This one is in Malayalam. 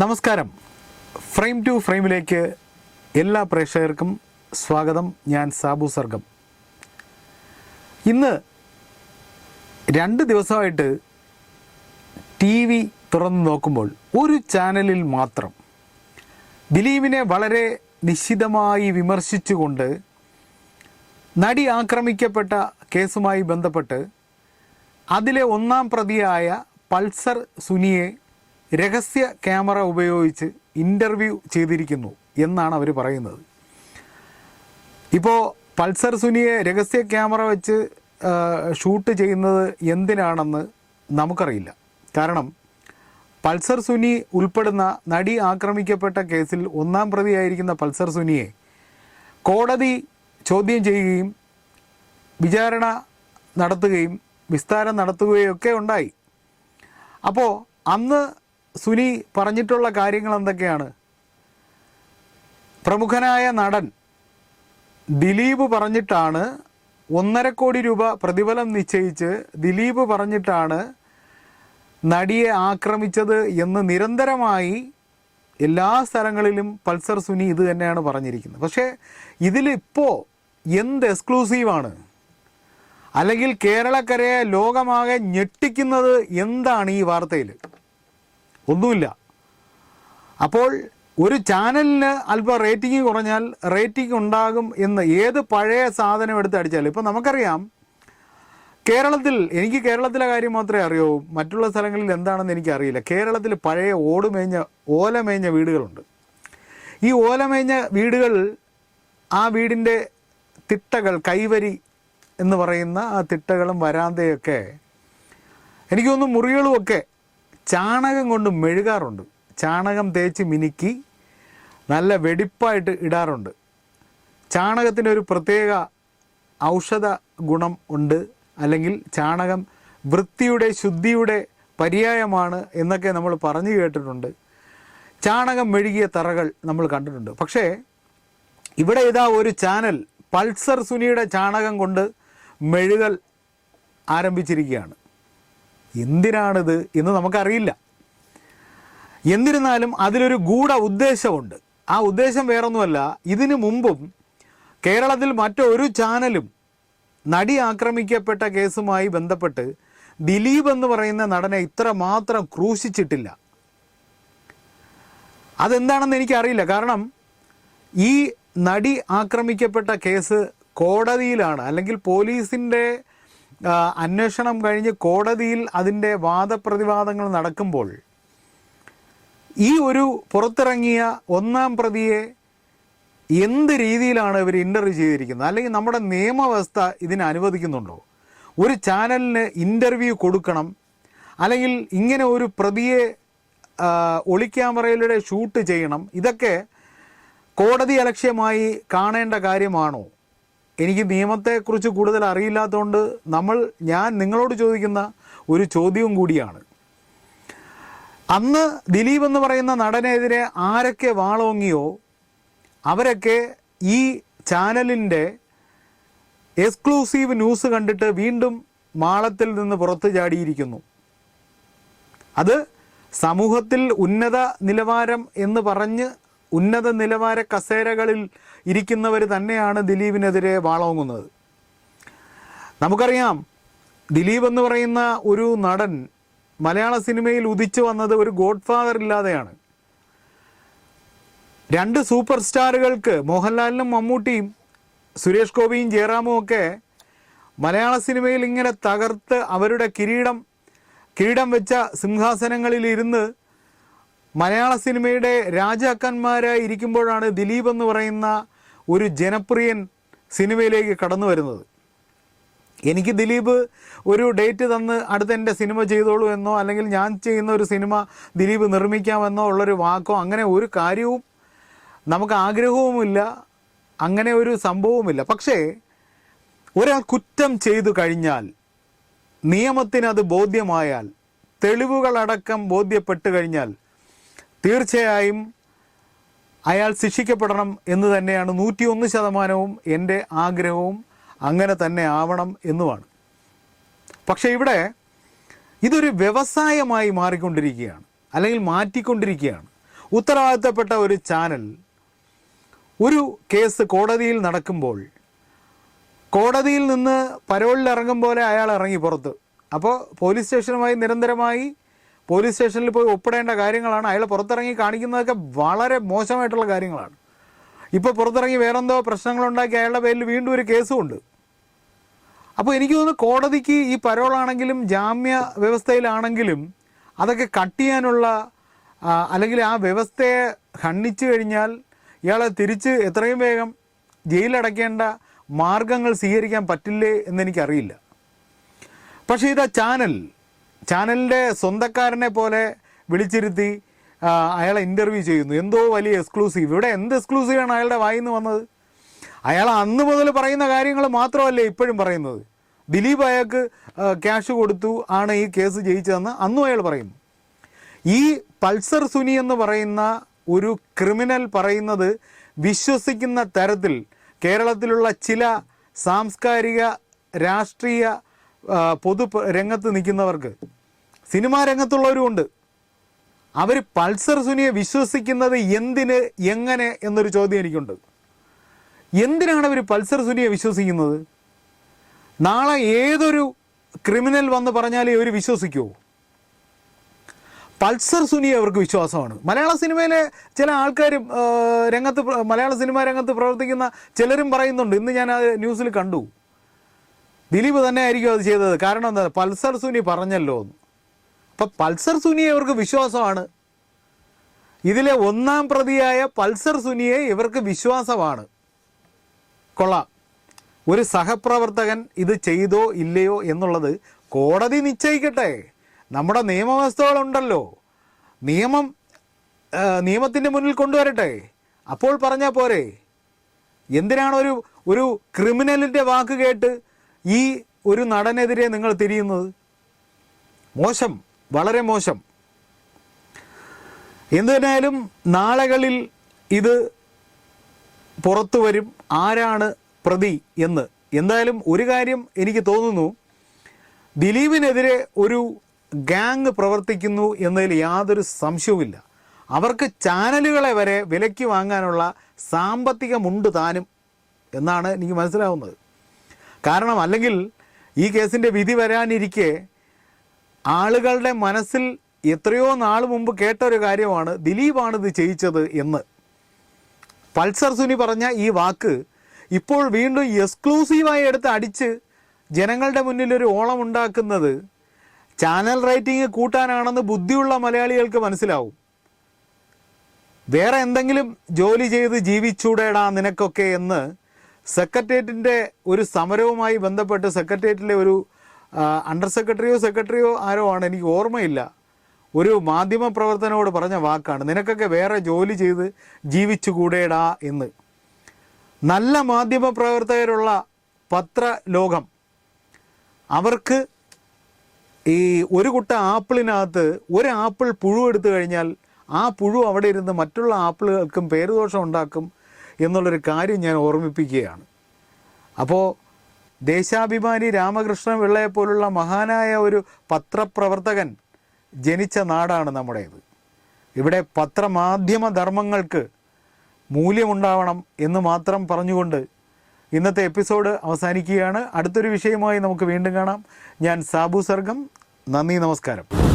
നമസ്കാരം. ഫ്രെയിം ടു ഫ്രെയിമിലേക്ക് എല്ലാ പ്രേക്ഷകർക്കും സ്വാഗതം. ഞാൻ സാബു സർഗം. ഇന്ന് രണ്ട് ദിവസമായിട്ട് ടി വി തുറന്നു നോക്കുമ്പോൾ ഒരു ചാനലിൽ മാത്രം ദിലീപിനെ വളരെ നിശ്ചിതമായി വിമർശിച്ചുകൊണ്ട് നടി ആക്രമിക്കപ്പെട്ട കേസുമായി ബന്ധപ്പെട്ട് അതിലെ ഒന്നാം പ്രതിയായ പൾസർ സുനിയെ രഹസ്യ ക്യാമറ ഉപയോഗിച്ച് ഇന്റർവ്യൂ ചെയ്തിരിക്കുന്നു എന്നാണ് അവർ പറയുന്നത്. ഇപ്പോൾ പൾസർ സുനിയെ രഹസ്യ ക്യാമറ വെച്ച് ഷൂട്ട് ചെയ്യുന്നത് എന്തിനാണെന്ന് നമുക്കറിയില്ല. കാരണം പൾസർ സുനി ഉൾപ്പെടുന്ന നടി ആക്രമിക്കപ്പെട്ട കേസിൽ ഒന്നാം പ്രതിയായിരിക്കുന്ന പൾസർ സുനിയെ കോടതി ചോദ്യം ചെയ്യുകയും വിചാരണ നടത്തുകയും വിസ്താരം നടത്തുകയും ഒക്കെ ഉണ്ടായി. അപ്പോൾ അന്ന് സുനി പറഞ്ഞിട്ടുള്ള കാര്യങ്ങൾ എന്തൊക്കെയാണ്? പ്രമുഖനായ നടൻ ദിലീപ് പറഞ്ഞിട്ടാണ് ഒന്നര കോടി രൂപ പ്രതിഫലം നിശ്ചയിച്ച് ദിലീപ് പറഞ്ഞിട്ടാണ് നടിയെ ആക്രമിച്ചത് എന്ന് നിരന്തരമായി എല്ലാ സ്ഥലങ്ങളിലും പൾസർ സുനി ഇത് തന്നെയാണ് പറഞ്ഞിരിക്കുന്നത്. പക്ഷേ ഇതിലിപ്പോൾ എന്ത് എക്സ്ക്ലൂസീവാണ് അല്ലെങ്കിൽ കേരളക്കരയെ ലോകമാകെ ഞെട്ടിക്കുന്നത് എന്താണ് ഈ വാർത്തയിൽ ഒന്നുമില്ല. അപ്പോൾ ഒരു ചാനലിന് അല്പം റേറ്റിംഗ് കുറഞ്ഞാൽ റേറ്റിംഗ് ഉണ്ടാകും എന്ന് ഏത് പഴയ സാധനം എടുത്ത് അടിച്ചാലും. ഇപ്പം നമുക്കറിയാം കേരളത്തിൽ എനിക്ക് കേരളത്തിലെ കാര്യം മാത്രമേ അറിയൂ. മറ്റുള്ള സ്ഥലങ്ങളിൽ എന്താണെന്ന് എനിക്കറിയില്ല. കേരളത്തിൽ പഴയ ഓടുമേഞ്ഞ ഓലമേഞ്ഞ വീടുകളുണ്ട്. ഈ ഓലമേഞ്ഞ വീടുകൾ ആ വീടിന്റെ തിട്ടകൾ കൈവരി എന്ന് പറയുന്ന ആ തിട്ടകളും വരാന്തയൊക്കെ എനിക്കൊന്നും മുറികളുമൊക്കെ ചാണകം കൊണ്ട് മെഴുകാറുണ്ട്. ചാണകം തേച്ച് മിനുക്കി നല്ല വെടിപ്പായിട്ട് ഇടാറുണ്ട്. ചാണകത്തിന് ഒരു പ്രത്യേക ഔഷധ ഗുണം ഉണ്ട്. അല്ലെങ്കിൽ ചാണകം വൃത്തിയുടെ ശുദ്ധിയുടെ പര്യായമാണ് എന്നൊക്കെ നമ്മൾ പറഞ്ഞു കേട്ടിട്ടുണ്ട്. ചാണകം മെഴുകിയ തറകൾ നമ്മൾ കണ്ടിട്ടുണ്ട്. പക്ഷേ ഇവിടെ ഇതാ ഒരു ചാനൽ പൾസർ സുനിയുടെ ചാണകം കൊണ്ട് മെഴുകൽ ആരംഭിച്ചിരിക്കുകയാണ്. എന്തിനാണിത് എന്ന് നമുക്കറിയില്ല. എന്നിരുന്നാലും അതിലൊരു ഗൂഢ ഉദ്ദേശമുണ്ട്. ആ ഉദ്ദേശം വേറൊന്നുമല്ല. ഇതിനു മുമ്പും കേരളത്തിൽ മറ്റൊരു ചാനലും നടി ആക്രമിക്കപ്പെട്ട കേസുമായി ബന്ധപ്പെട്ട് ദിലീപ് എന്ന് പറയുന്ന നടനെ ഇത്ര മാത്രം ക്രൂശിച്ചിട്ടില്ല. അതെന്താണെന്ന് എനിക്കറിയില്ല. കാരണം ഈ നടി ആക്രമിക്കപ്പെട്ട കേസ് കോടതിയിലാണ്. അല്ലെങ്കിൽ പോലീസിന്റെ അന്വേഷണം കഴിഞ്ഞ് കോടതിയിൽ അതിന്റെ വാദപ്രതിവാദങ്ങൾ നടക്കുമ്പോൾ ഈ ഒരു പുറത്തിറങ്ങിയ ഒന്നാം പ്രതിയെ എന്ത് രീതിയിലാണ് ഇവർ ഇന്റർവ്യൂ ചെയ്തിരിക്കുന്നത്? അല്ലെങ്കിൽ നമ്മുടെ നിയമവ്യവസ്ഥ ഇതിനെ അനുവദിക്കുന്നുണ്ടോ? ഒരു ചാനലിന് ഇന്റർവ്യൂ കൊടുക്കണം. അല്ലെങ്കിൽ ഇങ്ങനെ ഒരു പ്രതിയെ ഒളിക്യാമറയിലൂടെ ഷൂട്ട് ചെയ്യണം. ഇതൊക്കെ കോടതി അലക്ഷ്യമായി കാണേണ്ട കാര്യമാണോ? എനിക്ക് നിയമത്തെക്കുറിച്ച് കൂടുതൽ അറിയില്ലാത്തതുകൊണ്ട് നമ്മൾ ഞാൻ നിങ്ങളോട് ചോദിക്കുന്ന ഒരു ചോദ്യവും കൂടിയാണ്. അന്ന് ദിലീപ് എന്ന് പറയുന്ന നടനെതിരെ ആരൊക്കെ വാളോങ്ങിയോ അവരൊക്കെ ഈ ചാനലിന്റെ എക്സ്ക്ലൂസീവ് ന്യൂസ് കണ്ടിട്ട് വീണ്ടും മാളത്തിൽ നിന്ന് പുറത്തു ചാടിയിരിക്കുന്നു. അത് സമൂഹത്തിൽ ഉന്നത നിലവാരം എന്ന് പറഞ്ഞ് ഉന്നത നിലവാര കസേരകളിൽ ഇരിക്കുന്നവർ തന്നെയാണ് ദിലീപിനെതിരെ വാളോങ്ങുന്നത്. നമുക്കറിയാം ദിലീപ് എന്ന് പറയുന്ന ഒരു നടൻ മലയാള സിനിമയിൽ ഉദിച്ചു വന്നത് ഒരു ഗോഡ് ഫാദർ ഇല്ലാതെയാണ്. രണ്ട് സൂപ്പർ സ്റ്റാറുകൾക്ക് മോഹൻലാലിനും മമ്മൂട്ടിയും സുരേഷ് ഗോപിയും ജയറാമും ഒക്കെ മലയാള സിനിമയിൽ ഇങ്ങനെ തകർത്ത് അവരുടെ കിരീടം കിരീടം വെച്ച സിംഹാസനങ്ങളിൽ ഇരുന്ന് മലയാള സിനിമയുടെ രാജാക്കന്മാരായി ഇരിക്കുമ്പോഴാണ് ദിലീപ് എന്ന് പറയുന്ന ഒരു ജനപ്രിയൻ സിനിമയിലേക്ക് കടന്നു വരുന്നത്. എനിക്ക് ദിലീപ് ഒരു ഡേറ്റ് തന്ന് അടുത്ത് എന്റെ സിനിമ ചെയ്തോളൂ എന്നോ അല്ലെങ്കിൽ ഞാൻ ചെയ്യുന്ന ഒരു സിനിമ ദിലീപ് നിർമ്മിക്കാമെന്നോ ഉള്ളൊരു വാക്കോ അങ്ങനെ ഒരു കാര്യവും നമുക്ക് ആഗ്രഹവുമില്ല. അങ്ങനെ ഒരു സംഭവവുമില്ല. പക്ഷേ ഒരാൾ കുറ്റം ചെയ്തു കഴിഞ്ഞാൽ നിയമത്തിനത് ബോധ്യമായാൽ തെളിവുകളടക്കം ബോധ്യപ്പെട്ട് കഴിഞ്ഞാൽ തീർച്ചയായും അയാൾ ശിക്ഷിക്കപ്പെടണം എന്ന് തന്നെയാണ് നൂറ്റിയൊന്ന് ശതമാനവും എന്റെ ആഗ്രഹവും അങ്ങനെ തന്നെ ആവണം എന്നുമാണ്. പക്ഷേ ഇവിടെ ഇതൊരു വ്യവസായമായി മാറിക്കൊണ്ടിരിക്കുകയാണ് അല്ലെങ്കിൽ മാറ്റിക്കൊണ്ടിരിക്കുകയാണ്. ഉത്തരവാദിത്തപ്പെട്ട ഒരു ചാനൽ ഒരു കേസ് കോടതിയിൽ നടക്കുമ്പോൾ കോടതിയിൽ നിന്ന് പരോളിൽ ഇറങ്ങും പോലെ അയാൾ ഇറങ്ങി പുറത്ത്. അപ്പോൾ പോലീസ് സ്റ്റേഷനുമായി നിരന്തരമായി പോലീസ് സ്റ്റേഷനിൽ പോയി ഒപ്പിടേണ്ട കാര്യങ്ങളാണ്. അയാൾ പുറത്തിറങ്ങി കാണിക്കുന്നതൊക്കെ വളരെ മോശമായിട്ടുള്ള കാര്യങ്ങളാണ്. ഇപ്പോൾ പുറത്തിറങ്ങി വേറെന്തോ പ്രശ്നങ്ങളുണ്ടാക്കി അയാളുടെ പേരിൽ വീണ്ടും ഒരു കേസുമുണ്ട്. അപ്പോൾ എനിക്ക് തോന്നുന്നു കോടതിക്ക് ഈ പരോളാണെങ്കിലും ജാമ്യ വ്യവസ്ഥയിലാണെങ്കിലും അതൊക്കെ കട്ട് ചെയ്യാനുള്ള അല്ലെങ്കിൽ ആ വ്യവസ്ഥയെ ഖണ്ഡിച്ചു കഴിഞ്ഞാൽ ഇയാളെ തിരിച്ച് എത്രയും വേഗം ജയിലടയ്ക്കേണ്ട മാർഗങ്ങൾ സ്വീകരിക്കാൻ പറ്റില്ലേ എന്നെനിക്കറിയില്ല പക്ഷേ ഇതാ ചാനൽ. ചാനലിന്റെ സ്വന്തക്കാരനെ പോലെ വിളിച്ചിരുത്തി അയാളെ ഇന്റർവ്യൂ ചെയ്യുന്നു. എന്തോ വലിയ എക്സ്ക്ലൂസീവ് ഇവിടെ എന്ത് എക്സ്ക്ലൂസീവാണ് അയാളുടെ വായിൽ നിന്ന് വന്നത്? അയാൾ അന്ന് മുതൽ പറയുന്ന കാര്യങ്ങൾ മാത്രമല്ലേ ഇപ്പോഴും പറയുന്നത്? ദിലീപ് അയാൾക്ക് ക്യാഷ് കൊടുത്തു ആണ് ഈ കേസ് ജയിച്ചതെന്ന് അന്നും അയാൾ പറയുന്നു. ഈ പൾസർ സുനി എന്ന് പറയുന്ന ഒരു ക്രിമിനൽ പറയുന്നത് വിശ്വസിക്കുന്ന തരത്തിൽ കേരളത്തിലുള്ള ചില സാംസ്കാരിക രാഷ്ട്രീയ പൊതു രംഗത്ത് നിൽക്കുന്നവർക്ക് സിനിമാ രംഗത്തുള്ളവരുമുണ്ട് അവർ പൾസർ സുനിയെ വിശ്വസിക്കുന്നത് എന്തിന് എങ്ങനെ എന്നൊരു ചോദ്യം എനിക്കുണ്ട്. എന്തിനാണ് അവർ പൾസർ സുനിയെ വിശ്വസിക്കുന്നത്? നാളെ ഏതൊരു ക്രിമിനൽ വന്ന് പറഞ്ഞാലേ അവർ വിശ്വസിക്കുമോ പൾസർ സുനി അവർക്ക് വിശ്വാസമാണ്. മലയാള സിനിമയിലെ ചില ആൾക്കാരും രംഗത്ത് മലയാള സിനിമാ രംഗത്ത് പ്രവർത്തിക്കുന്ന ചിലരും പറയുന്നുണ്ട് ഇന്ന് ഞാൻ ന്യൂസിൽ കണ്ടു. ദിലീപ് തന്നെ ആയിരിക്കും അത് ചെയ്തത്. കാരണം എന്താ? പൾസർ സുനി പറഞ്ഞല്ലോ അപ്പം പൾസർ സുനിയെ ഇവർക്ക് വിശ്വാസമാണ്. ഇതിലെ ഒന്നാം പ്രതിയായ പൾസർ സുനിയെ ഇവർക്ക് വിശ്വാസമാണ്. കൊള്ളാം. ഒരു സഹപ്രവർത്തകൻ ഇത് ചെയ്തോ ഇല്ലയോ എന്നുള്ളത് കോടതി നിശ്ചയിക്കട്ടെ. നമ്മുടെ നിയമവ്യവസ്ഥകളുണ്ടല്ലോ. നിയമം നിയമത്തിന്റെ മുന്നിൽ കൊണ്ടുവരട്ടെ. അപ്പോൾ പറഞ്ഞാൽ പോരെ. എന്തിനാണ് ഒരു ഒരു ക്രിമിനലിന്റെ വാക്ക് കേട്ട് ഈ ഒരു നടനെതിരെ നിങ്ങൾ തിരിയുന്നത്? മോശം വളരെ മോശം. എന്തിനായാലും നാളകളിൽ ഇത് പുറത്തു വരും. ആരാണ് പ്രതി എന്ന്? എന്തായാലും ഒരു കാര്യം എനിക്ക് തോന്നുന്നു. ദിലീപിനെതിരെ ഒരു ഗാങ് പ്രവർത്തിക്കുന്നു എന്നതിൽ യാതൊരു സംശയവുമില്ല. അവർക്ക് ചാനലുകളെ വരെ വിലയ്ക്ക് വാങ്ങാനുള്ള സാമ്പത്തികമുണ്ട് താനും എന്നാണ് എനിക്ക് മനസ്സിലാവുന്നത്. കാരണം അല്ലെങ്കിൽ ഈ കേസിന്റെ വിധി വരാനിരിക്കെ ആളുകളുടെ മനസ്സിൽ എത്രയോ നാൾ മുമ്പ് കേട്ട ഒരു കാര്യമാണ് ദിലീപാണ് ഇത് ചെയ്യിച്ചത് എന്ന്. പൾസർ സുനി പറഞ്ഞ ഈ വാക്ക് ഇപ്പോൾ വീണ്ടും എക്സ്ക്ലൂസീവായി എടുത്ത് അടിച്ച് ജനങ്ങളുടെ മുന്നിൽ ഒരു ഓളം ഉണ്ടാക്കുന്നത് ചാനൽ റൈറ്റിംഗ് കൂട്ടാനാണെന്ന് ബുദ്ധിയുള്ള മലയാളികൾക്ക് മനസ്സിലാവും. വേറെ എന്തെങ്കിലും ജോലി ചെയ്ത് ജീവിച്ചൂടേടാ നിനക്കൊക്കെ എന്ന് സെക്രട്ടേറിയറ്റിന്റെ ഒരു സമരവുമായി ബന്ധപ്പെട്ട് സെക്രട്ടേറിയറ്റിലെ ഒരു അണ്ടർ സെക്രട്ടറിയോ സെക്രട്ടറിയോ ആരോ ആണ് എനിക്ക് ഓർമ്മയില്ല. ഒരു മാധ്യമ പ്രവർത്തനോട് പറഞ്ഞ വാക്കാണ് നിനക്കൊക്കെ വേറെ ജോലി ചെയ്ത് ജീവിച്ചു കൂടേടാ എന്ന്. നല്ല മാധ്യമ പ്രവർത്തകരുള്ള പത്ര ലോകം അവർക്ക് ഈ ഒരു കുട്ട ആപ്പിളിനകത്ത് ഒരു ആപ്പിൾ പുഴു എടുത്തു കഴിഞ്ഞാൽ ആ പുഴു അവിടെ ഇരുന്ന് മറ്റുള്ള ആപ്പിളുകൾക്കും പേരുദോഷം ഉണ്ടാക്കും എന്നുള്ളൊരു കാര്യം ഞാൻ ഓർമ്മിപ്പിക്കുകയാണ്. അപ്പോൾ ദേശാഭിമാനി രാമകൃഷ്ണൻ പിള്ളയെ പോലുള്ള മഹാനായ ഒരു പത്രപ്രവർത്തകൻ ജനിച്ച നാടാണ് നമ്മുടേത്. ഇവിടെ പത്രമാധ്യമ ധർമ്മങ്ങൾക്ക് മൂല്യമുണ്ടാവണം എന്ന് മാത്രം പറഞ്ഞുകൊണ്ട് ഇന്നത്തെ എപ്പിസോഡ് അവസാനിക്കുകയാണ്. അടുത്തൊരു വിഷയമായി നമുക്ക് വീണ്ടും കാണാം. ഞാൻ സാബു സർഗം. നന്ദി നമസ്കാരം.